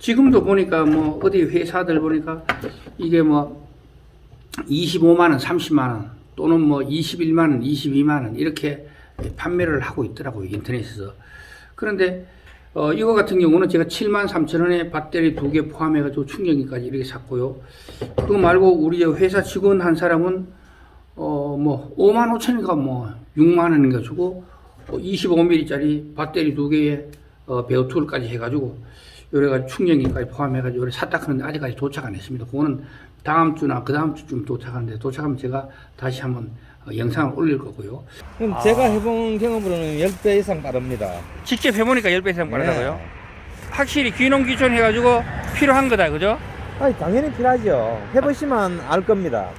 지금도 보니까 뭐 어디 회사들 보니까 이게 뭐 25만 원, 30만 원 또는 뭐 21만 원, 22만 원 이렇게 판매를 하고 있더라고요 인터넷에서. 그런데 어, 이거 같은 경우는 제가 7만 3천 원에 배터리 두 개 포함해가지고 충전기까지 이렇게 샀고요. 그거 말고 우리 회사 직원 한 사람은 어, 뭐 5만 5천인가 뭐 6만 원인가 주고 25mm짜리 배터리 두 개에 어, 베어툴까지 해가지고 요래가 충전기까지 포함해가지고 요래 샀다 하는데 아직까지 도착 안 했습니다. 그거는 다음 주나 그 다음 주쯤 도착하는데 도착하면 제가 다시 한번 어, 영상을 올릴 거고요. 그럼 제가 해본 경험으로는 10배 이상 빠릅니다. 직접 해보니까 10배 이상 빠르다고요? 확실히 귀농 귀촌 해가지고 필요한 거다, 그죠? 아니, 당연히 필요하죠. 해보시면 알 겁니다.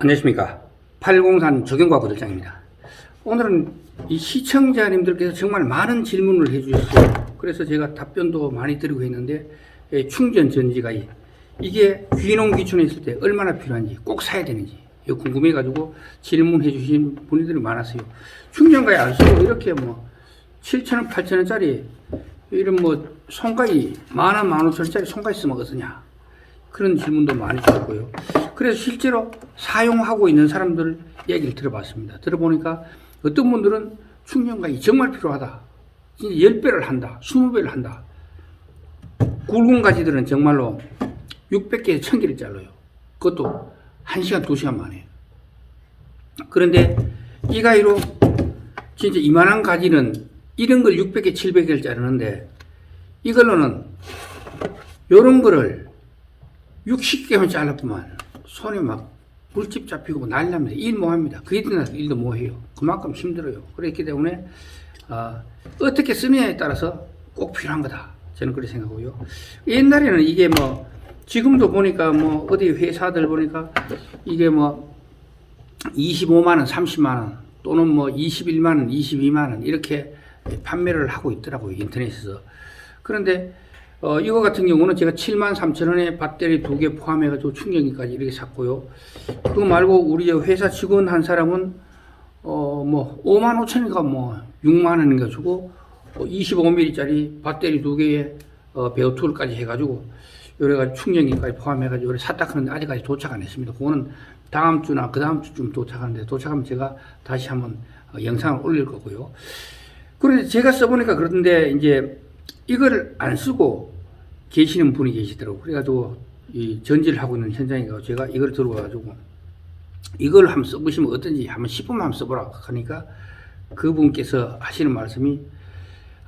안녕하십니까. 803 적용과 부들장입니다. 오늘은 이 시청자님들께서 정말 많은 질문을 해주셨어요. 그래서 제가 답변도 많이 드리고 있는데, 예, 충전 전지가 이- 이게 귀농 귀촌에 있을 때 얼마나 필요한지 꼭 사야 되는지 궁금해가지고 질문해 주신 분들이 많았어요. 충전가에 안 쓰고 이렇게 뭐 7,000원, 8,000원짜리 이런 뭐 손가위 만원, 만오천원짜리 손가위 쓰면 어떠냐. 그런 질문도 많이 주셨고요. 그래서 실제로 사용하고 있는 사람들 얘기를 들어봤습니다. 들어보니까 어떤 분들은 충전가이 정말 필요하다. 진짜 10배를 한다. 20배를 한다. 굵은 가지들은 정말로 600개에 1000개를 잘라요. 그것도 1시간, 2시간 만에. 그런데 이 가위로 진짜 이만한 가지는 이런 걸 600개, 700개를 자르는데 이걸로는 요런 거를 60개만 잘랐구만 손에 막 물집 잡히고 난리 납니다. 일 못합니다. 그에 따라서 일도 못해요. 그만큼 힘들어요. 그렇기 때문에 어, 어떻게 쓰느냐에 따라서 꼭 필요한 거다. 저는 그렇게 생각하고요. 옛날에는 이게 뭐 지금도 보니까 뭐 어디 회사들 보니까 이게 뭐 25만 원, 30만 원 또는 뭐 21만 원, 22만 원 이렇게 판매를 하고 있더라고요 인터넷에서. 그런데 어, 이거 같은 경우는 제가 7만 3천 원에 배터리 두 개 포함해가지고 충전기까지 이렇게 샀고요. 그거 말고 우리 회사 직원 한 사람은 어, 뭐 5만 5천인가 뭐 6만 원인가 주고 25mm짜리 배터리 두 개에 어, 베어 툴까지 해가지고 요래가 충전기까지 포함해가지고 요래 샀다 하는데 아직까지 도착 안 했습니다. 그거는 다음 주나 그 다음 주쯤 도착하는데 도착하면 제가 다시 한번 어, 영상을 올릴 거고요. 그런데 제가 써보니까 그런데 이제 이걸 안 쓰고 계시는 분이 계시더라고요. 그래가지고 이 전지를 하고 있는 가서 제가 이걸 들고 와가지고 이걸 한번 써보시면 어떤지 한번 10분만 한번 써보라 하니까 그분께서 하시는 말씀이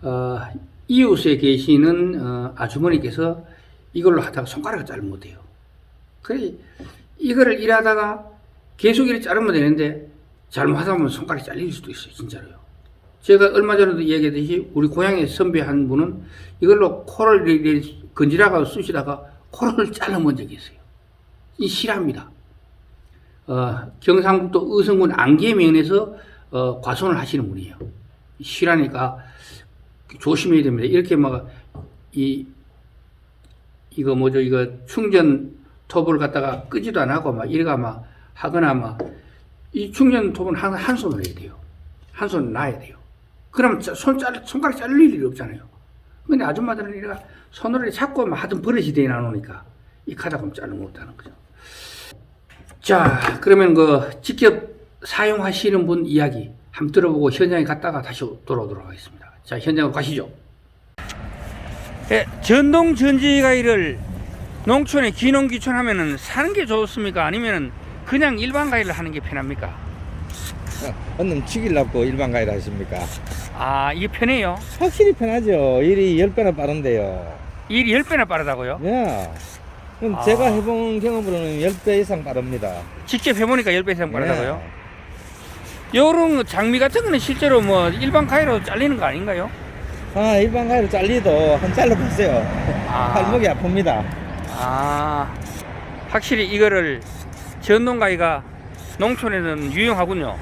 어, 이웃에 계시는 어, 아주머니께서 이걸로 하다가 손가락을 자르면 못해요. 그래 이거를 일하다가 계속 이렇게 자르면 되는데 잘못하다 보면 손가락이 잘릴 수도 있어요. 진짜로요. 제가 얼마 전에도 얘기했듯이 우리 고향에 선배 한 분은 이걸로 코를 건지라가 쑤시다가 코를 잘라본 적이 있어요. 이 실합니다. 어, 경상북도 의성군 안개면에서 어, 과손을 하시는 분이에요. 실하니까 조심해야 됩니다. 이렇게 막, 이, 이거 뭐죠, 이거 충전 톱을 갖다가 끄지도 안 하고 막 이래가 막 하거나 막, 이 충전 톱은 한, 한 손으로 해야 돼요. 한 손 놔야 돼요. 자- 손 잘, 손가락 잘릴 일이 없잖아요. 근데 아줌마들은 이래가 손으로 잡고 막 하던 버릇이 되어 나오니까 이 카다 보면 자르 못하는 거죠. 자, 그러면 그 직접 사용하시는 분 이야기 한번 들어보고 현장에 갔다가 다시 돌아오도록 하겠습니다. 자, 현장으로 가시죠. 예, 전동 전지가위를 농촌에 기농 귀촌 하면은 사는 게 좋습니까? 아니면은 그냥 일반 가위를 하는 게 편합니까? 언님 치길랍고 일반 가위를 하십니까? 아, 이게 편해요. 확실히 편하죠. 일이 10배나 빠른데요. 일이 10배나 빠르다고요? 예. 그럼 아. 제가 해본 경험으로는 10배 이상 빠릅니다. 직접 해보니까 10배 이상 빠르다고요? 예. 요런 장미 같은 거는 실제로 뭐 일반 가위로 잘리는 거 아닌가요? 아, 일반 가위로 잘리도 한 잘라보세요. 아. 팔목이 아픕니다. 아, 확실히 이거를 전동 가위가 농촌에는 유용하군요.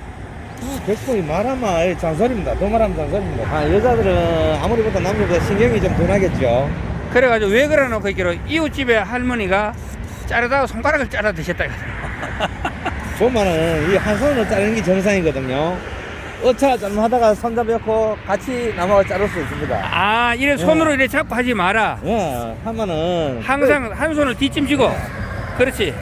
아, 백봉이 말하면 잔소리입니다. 더 말하면 잔소리입니다. 아, 여자들은 아무리 보다 남자보다 신경이 좀 덜하겠죠. 그래가지고 왜 그러노? 그 기로 이웃집에 할머니가 자르다가 손가락을 잘라 드셨다. 보면은 이 한 손으로 자르는 게 정상이거든요. 어차 잘못하다가 손잡고 같이 남아가 자를 수 있습니다. 아, 이래 손으로 이래 잡고 하지 마라. 예, 하면은 항상 한 손을 뒤찜지고. 그렇지.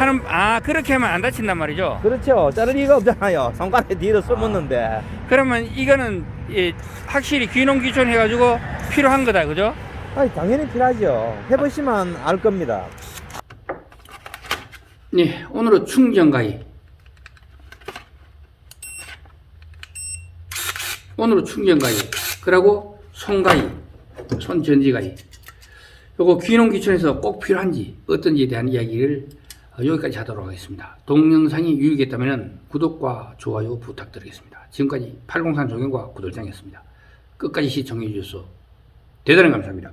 하는, 아, 그렇게 하면 안 다친단 말이죠. 그렇죠. 자를 이유가 없잖아요. 손가락 뒤로 숨었는데. 그러면 이거는 예, 확실히 귀농 귀촌 해가지고 필요한 거다, 그죠? 아니, 당연히 필요하죠. 해보시면 알 겁니다. 네, 오늘은 충전가위. 오늘은 충전가위. 그리고 손가위, 손전지가위. 요거 귀농 귀촌에서 꼭 필요한지 어떤지에 대한 이야기를 어, 여기까지 하도록 하겠습니다. 동영상이 유익했다면 구독과 좋아요 부탁드리겠습니다. 지금까지 803 조경과 구돌장이었습니다. 끝까지 시청해 주셔서 대단히 감사합니다.